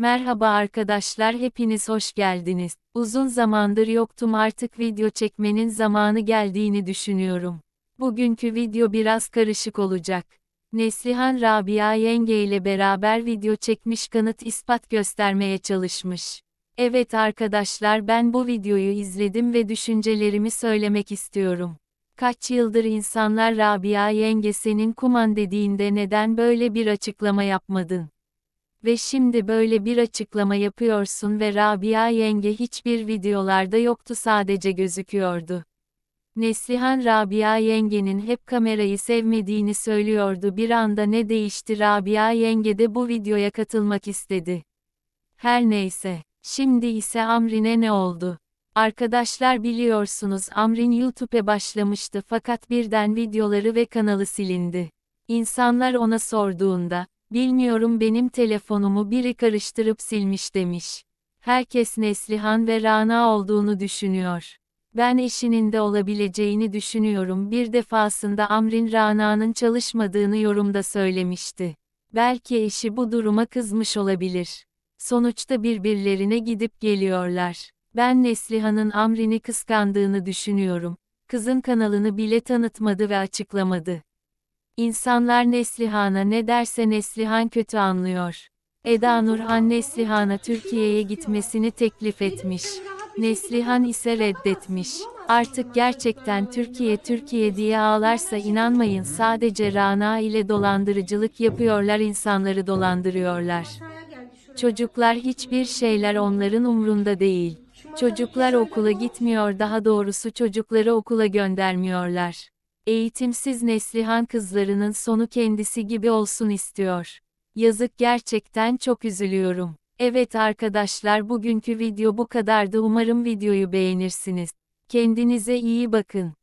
Merhaba arkadaşlar hepiniz hoş geldiniz. Uzun zamandır yoktum artık video çekmenin zamanı geldiğini düşünüyorum. Bugünkü video biraz karışık olacak. Neslihan Rabia yenge ile beraber video çekmiş kanıt ispat göstermeye çalışmış. Evet arkadaşlar ben bu videoyu izledim ve düşüncelerimi söylemek istiyorum. Kaç yıldır insanlar Rabia yenge senin kuman dediğinde neden böyle bir açıklama yapmadın? Ve şimdi böyle bir açıklama yapıyorsun ve Rabia yenge hiçbir videolarda yoktu sadece gözüküyordu. Neslihan Rabia yengenin hep kamerayı sevmediğini söylüyordu bir anda ne değişti Rabia yenge de bu videoya katılmak istedi. Her neyse, şimdi ise Amrin'e ne oldu? Arkadaşlar biliyorsunuz Amrin YouTube'e başlamıştı fakat birden videoları ve kanalı silindi. İnsanlar ona sorduğunda, bilmiyorum benim telefonumu biri karıştırıp silmiş demiş. Herkes Neslihan ve Rana olduğunu düşünüyor. Ben eşinin de olabileceğini düşünüyorum bir defasında Amrin Rana'nın çalışmadığını yorumda söylemişti. Belki eşi bu duruma kızmış olabilir. Sonuçta birbirlerine gidip geliyorlar. Ben Neslihan'ın Amrin'i kıskandığını düşünüyorum. Kızın kanalını bile tanıtmadı ve açıklamadı. İnsanlar Neslihan'a ne derse Neslihan kötü anlıyor. Eda Nurhan Neslihan'a Türkiye'ye gitmesini teklif etmiş. Neslihan ise reddetmiş. Artık gerçekten Türkiye Türkiye diye ağlarsa inanmayın sadece Rana ile dolandırıcılık yapıyorlar insanları dolandırıyorlar. Çocuklar hiçbir şeyler onların umrunda değil. Çocuklar okula gitmiyor daha doğrusu çocukları okula göndermiyorlar. Eğitimsiz Neslihan kızlarının sonu kendisi gibi olsun istiyor. Yazık gerçekten çok üzülüyorum. Evet arkadaşlar bugünkü video bu kadardı umarım videoyu beğenirsiniz. Kendinize iyi bakın.